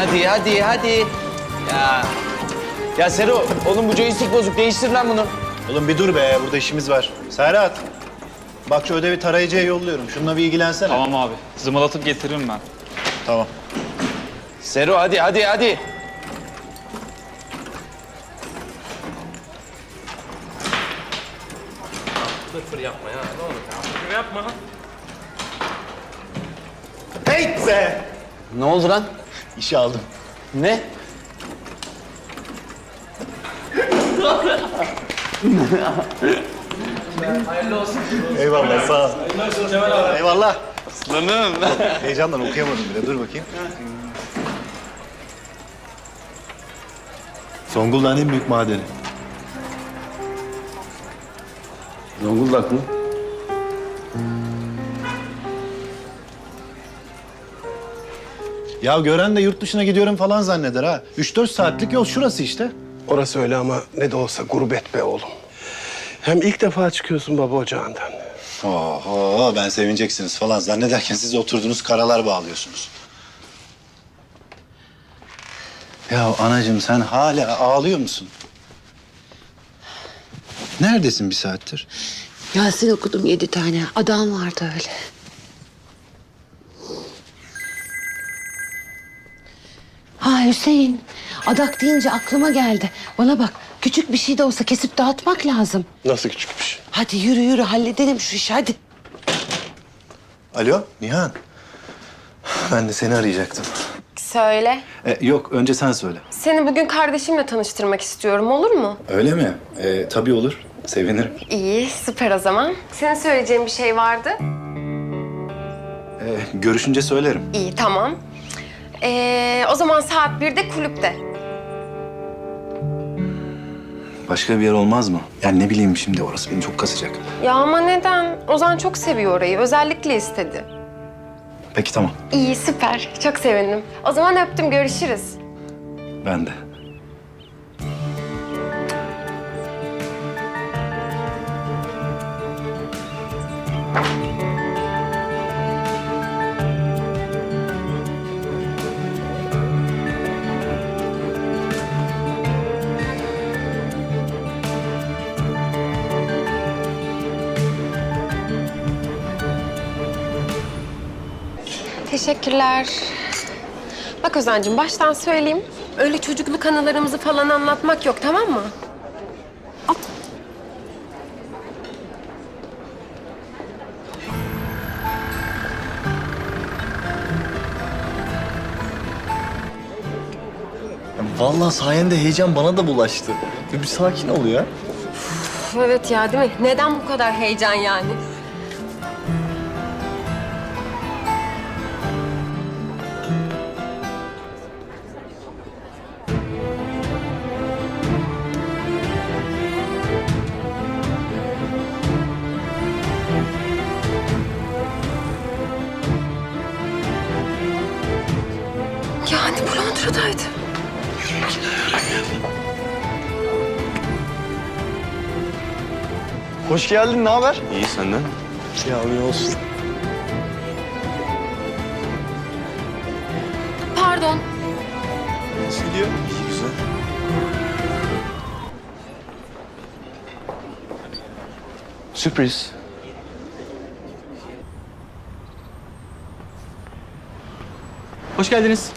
Hadi hadi hadi. Ya. Ya Sero oğlum bu joystick bozuk değiştir lan bunu. Oğlum bir dur be, burada işimiz var. Serhat, bak şu ödevi tarayıcıya yolluyorum. Şununla bir ilgilensene. Tamam abi. Zımalatıp getiririm ben. Tamam. Sero hadi hadi hadi. Hey be! Ne oldu lan? İşe aldım. Ne? Eyvallah, sağ ol. Eyvallah. Aslanım. Heyecandan okuyamadım bile. Dur bakayım. Zonguldak'ın en büyük madeni. Zonguldak mı? Ya gören de yurt dışına gidiyorum falan zanneder ha. 3-4 saatlik yol şurası işte. Orası öyle ama ne de olsa gurbet be oğlum. Hem ilk defa çıkıyorsun baba ocağından. Oho, ben sevineceksiniz falan zannederken siz oturdunuz karalar bağlıyorsunuz. Ya anacığım sen hala ağlıyor musun? Neredesin bir saattir? Yasin okudum yedi tane. Adam vardı öyle. Ha Hüseyin. Adak deyince aklıma geldi. Bana bak küçük bir şey de olsa kesip dağıtmak lazım. Nasıl küçük bir şey? Hadi yürü yürü halledelim şu işi hadi. Alo Nihan. Ben de seni arayacaktım. Söyle. E, yok önce sen söyle. Seni bugün kardeşimle tanıştırmak istiyorum olur mu? Öyle mi? E, tabii olur. Sevinirim. İyi, süper o zaman. Senin söyleyeceğin bir şey vardı. E, görüşünce söylerim. İyi, tamam. Ee, o zaman saat 1'de kulüpte. Başka bir yer olmaz mı? Yani ne bileyim şimdi orası beni çok kasacak. Ya ama neden? Ozan çok seviyor orayı. Özellikle istedi. Peki tamam. İyi, süper. Çok sevindim. O zaman öptüm, görüşürüz. Ben de. Teşekkürler. Bak Ozan'cığım baştan söyleyeyim. Öyle çocukluk anılarımızı falan anlatmak yok tamam mı? Vallahi sayende heyecan bana da bulaştı. Bir, bir sakin ol ya. Üf, Evet ya değil mi? Neden bu kadar heyecan? Yani Hoş geldin, ne haber? İyi senden. Ya iyi olsun. Pardon. Nasıl gidiyor? İyi güzel. Sürpriz. Hoş geldiniz.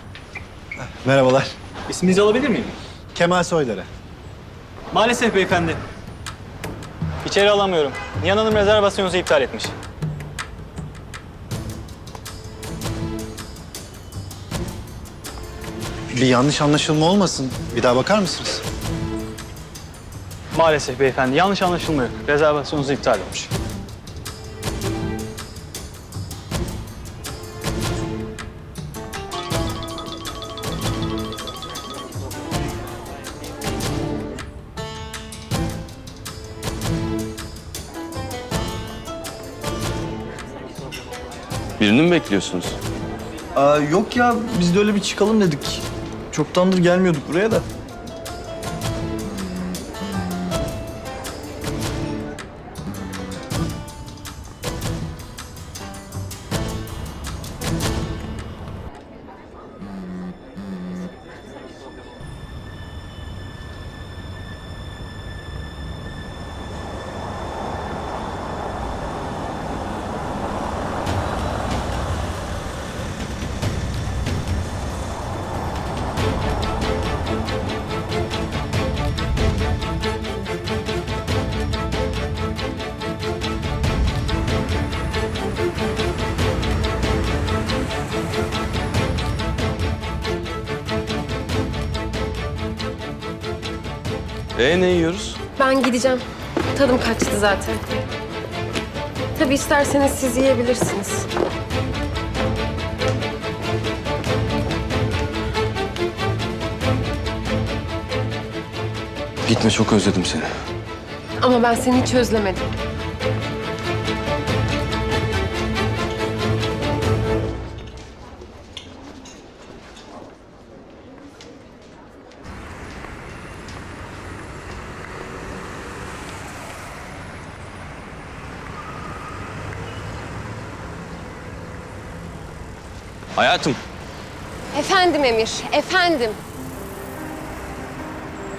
Merhabalar. İsminizi alabilir miyim? Kemal Soylar'a. Maalesef beyefendi. İçeri alamıyorum. Nihan Hanım rezervasyonunuzu iptal etmiş. Bir yanlış anlaşılma olmasın. Bir daha bakar mısınız? Maalesef beyefendi. Yanlış anlaşılma yok. Rezervasyonunuzu iptal etmiş. Birini mi bekliyorsunuz? Aa, yok ya, biz de öyle bir çıkalım dedik. Çoktandır gelmiyorduk buraya da. E ne yiyoruz? Ben gideceğim. Tadım kaçtı zaten. Tabii isterseniz siz yiyebilirsiniz. Gitme çok özledim seni. Ama ben seni hiç özlemedim. Hayatım Efendim Emir, efendim.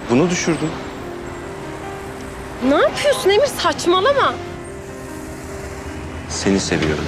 bunu düşürdüm. Ne yapıyorsun Emir? Saçmalama. Seni seviyorum.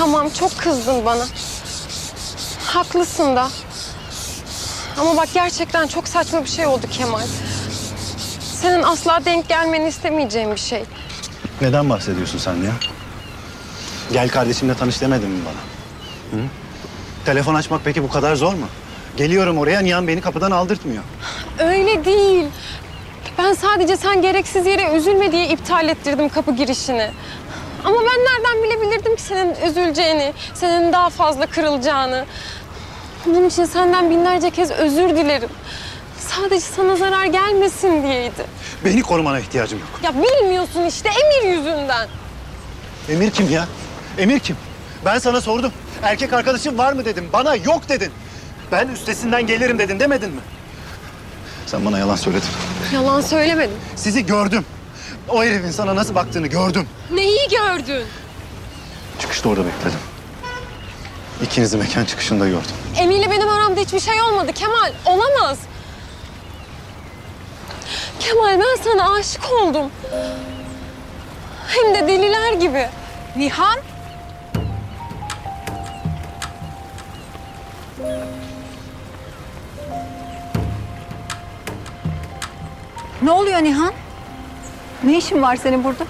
Tamam çok kızdın bana. Haklısın da. Ama bak gerçekten çok saçma bir şey oldu Kemal. Senin asla denk gelmeni istemeyeceğim bir şey. Neden bahsediyorsun sen ya? Gel kardeşimle tanış demedin mi bana? Hı? Telefon açmak peki bu kadar zor mu? Geliyorum oraya Nihan beni kapıdan aldırtmıyor. Öyle değil. Ben sadece sen gereksiz yere üzülme diye iptal ettirdim kapı girişini. Ama ben nereden bilebilirdim ki senin üzüleceğini, senin daha fazla kırılacağını. Bunun için senden binlerce kez özür dilerim. Sadece sana zarar gelmesin diyeydi. Beni korumana ihtiyacım yok. Ya bilmiyorsun işte Emir yüzünden. Emir kim ya? Emir kim? Ben sana sordum. Erkek arkadaşın var mı dedim. Bana yok dedin. Ben üstesinden gelirim dedin demedin mi? Sen bana yalan söyledin. Yalan söylemedim. Sizi gördüm. O herifin sana nasıl baktığını gördüm. Neyi gördün? Çıkışta orada bekledim. İkinizi mekan çıkışında gördüm. Emir'le benim aramda hiçbir şey olmadı Kemal. Olamaz. Kemal ben sana aşık oldum. Hem de deliler gibi. Nihan? Ne oluyor Nihan? Ne işin var senin burada?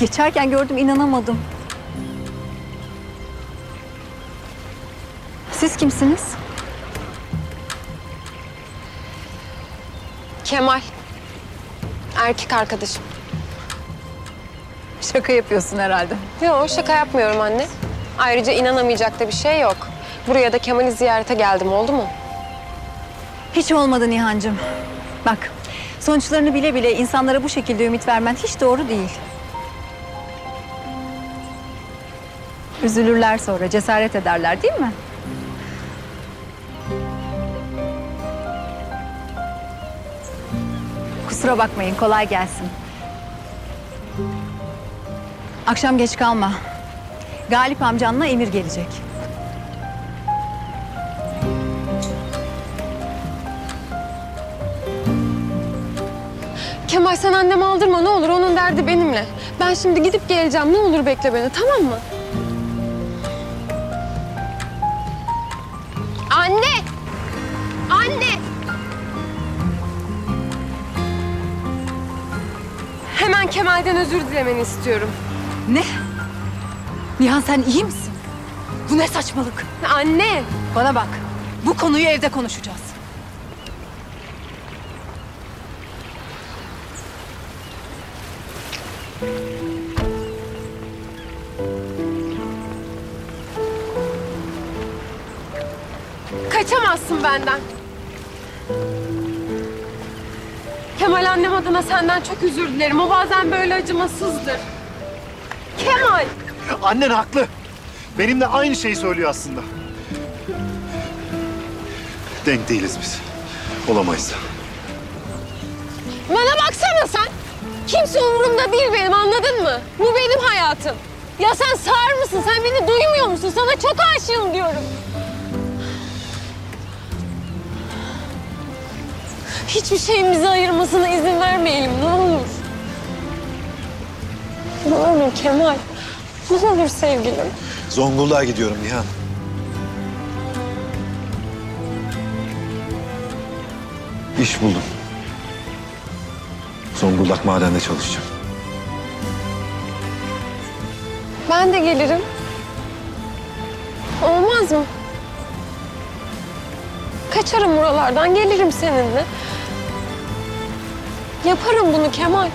Geçerken gördüm inanamadım. Siz kimsiniz? Kemal. Erkek arkadaşım. Şaka yapıyorsun herhalde. Yok şaka yapmıyorum anne. Ayrıca inanamayacak da bir şey yok. Buraya da Kemal'i ziyarete geldim oldu mu? Hiç olmadı Nihancığım. Bak, sonuçlarını bile bile insanlara bu şekilde ümit vermen hiç doğru değil. Üzülürler sonra, cesaret ederler değil mi? Kusura bakmayın, kolay gelsin. Akşam geç kalma. Galip amcanla Emir gelecek. Sen annemi aldırma ne olur onun derdi benimle. Ben şimdi gidip geleceğim ne olur bekle beni tamam mı? Anne! Anne! Hemen Kemal'den özür dilemeni istiyorum. Ne? Nihan sen iyi misin? Bu ne saçmalık? Anne! Bana bak. Bu konuyu evde konuşacağız. Kaçamazsın benden. Kemal annem adına senden çok özür dilerim. O bazen böyle acımasızdır. Kemal! Annen haklı. Benimle aynı şeyi söylüyor aslında. Denk değiliz biz. Olamayız. Bana baksana sen. Kimse umurumda değil benim anladın mı? Bu benim hayatım. Ya sen sağır mısın? Sen beni duymuyor musun? Sana çok aşığım diyorum. Hiçbir şeyin bizi ayırmasına izin vermeyelim ne olur. Ne olur Kemal. Ne olur sevgilim. Zonguldak'a gidiyorum Nihan. İş buldum. Zonguldak madende çalışacağım. Ben de gelirim. Olmaz mı? Kaçarım buralardan, gelirim seninle. Yaparım bunu Kemal.